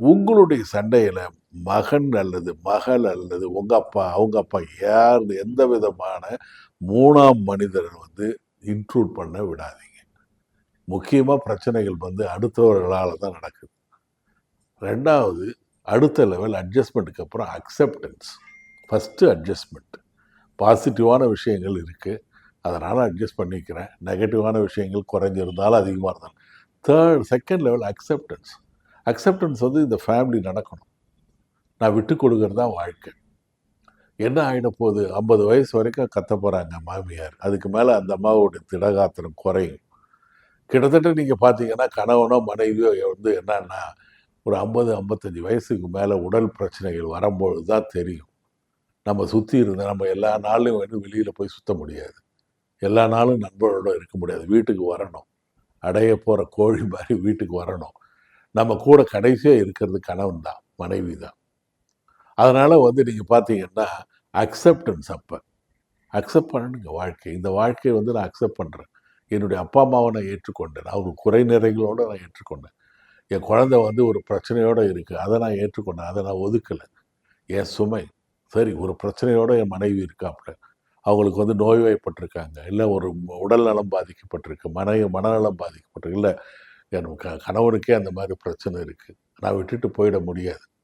உங்களுடைய சண்டையில் மகன் அல்லது மகள் அல்லது உங்கள் அப்பா அவங்க அப்பா யார் எந்த விதமான மூணாம் மனிதரை வந்து இன்க்ளூட் பண்ண விடாதீங்க. முக்கியமாக பிரச்சனைகள் வந்து அடுத்தவர்களால் தான் நடக்குது. ரெண்டாவது அடுத்த லெவல் அட்ஜஸ்ட்மெண்ட்டுக்கு அப்புறம் அக்செப்டன்ஸ் ஃபஸ்ட்டு அட்ஜஸ்ட்மெண்ட் பாசிட்டிவான விஷயங்கள் இருக்குது அதனால் அட்ஜஸ்ட் பண்ணிக்கிறேன். நெகட்டிவான விஷயங்கள் குறைஞ்சிருந்தாலும் அதிகமாக இருந்தாலும். Third second level acceptance acceptance வந்து இந்த ஃபேமிலி நடக்கணும். நான் விட்டு கொடுக்கறது தான் வாழ்க்கை. என்ன ஆகிட போகுது? ஐம்பது வயசு வரைக்கும் கத்த போகிறாங்க மாமியார். அதுக்கு மேலே அந்த அம்மாவோட திடகாத்திரம் குறையும். கிட்டத்தட்ட நீங்கள் பார்த்தீங்கன்னா கணவனோ மனைவியோ வந்து என்னன்னா ஒரு ஐம்பது ஐம்பத்தஞ்சு வயசுக்கு மேலே உடல் பிரச்சனைகள் வரும்பொழுது தான் தெரியும். நம்ம சுற்றி இருந்த நம்ம எல்லா நாளும் வந்து வெளியில் போய் சுத்த முடியாது. எல்லா நாளும் நண்பர்களோட இருக்க முடியாது. வீட்டுக்கு வரணும். அடைய போகிற கோழி மாதிரி வீட்டுக்கு வரணும். நம்ம கூட கடைசியாக இருக்கிறது கணவன் தான் மனைவி தான். அதனால் வந்து நீங்கள் பார்த்தீங்கன்னா அக்செப்டன்ஸ் அப்போ. அக்செப்ட் பண்ணணுங்க வாழ்க்கை. இந்த வாழ்க்கையை வந்து நான் அக்செப்ட் பண்ணுறேன் என்னுடைய அப்பா அம்மாவை நான் ஏற்றுக்கொண்டேன். அவங்க குறை நிறைகளோடு நான் ஏற்றுக்கொண்டேன். என் குழந்தை வந்து ஒரு பிரச்சனையோடு இருக்குது அதை நான் ஏற்றுக்கொண்டேன். அதை நான் ஒதுக்கலை. என் சுமை. சரி ஒரு பிரச்சனையோடு என் மனைவி இருக்காப்புல. அவங்களுக்கு வந்து நோய்வாய்ப்பட்டிருக்காங்க. இல்லை ஒரு உடல் நலம் பாதிக்கப்பட்டிருக்கு. மன மனநலம் பாதிக்கப்பட்டிருக்கு. இல்லை என் க கணவனுக்கே அந்த மாதிரி பிரச்சனை இருக்குது நான் விட்டுட்டு போயிட முடியாது.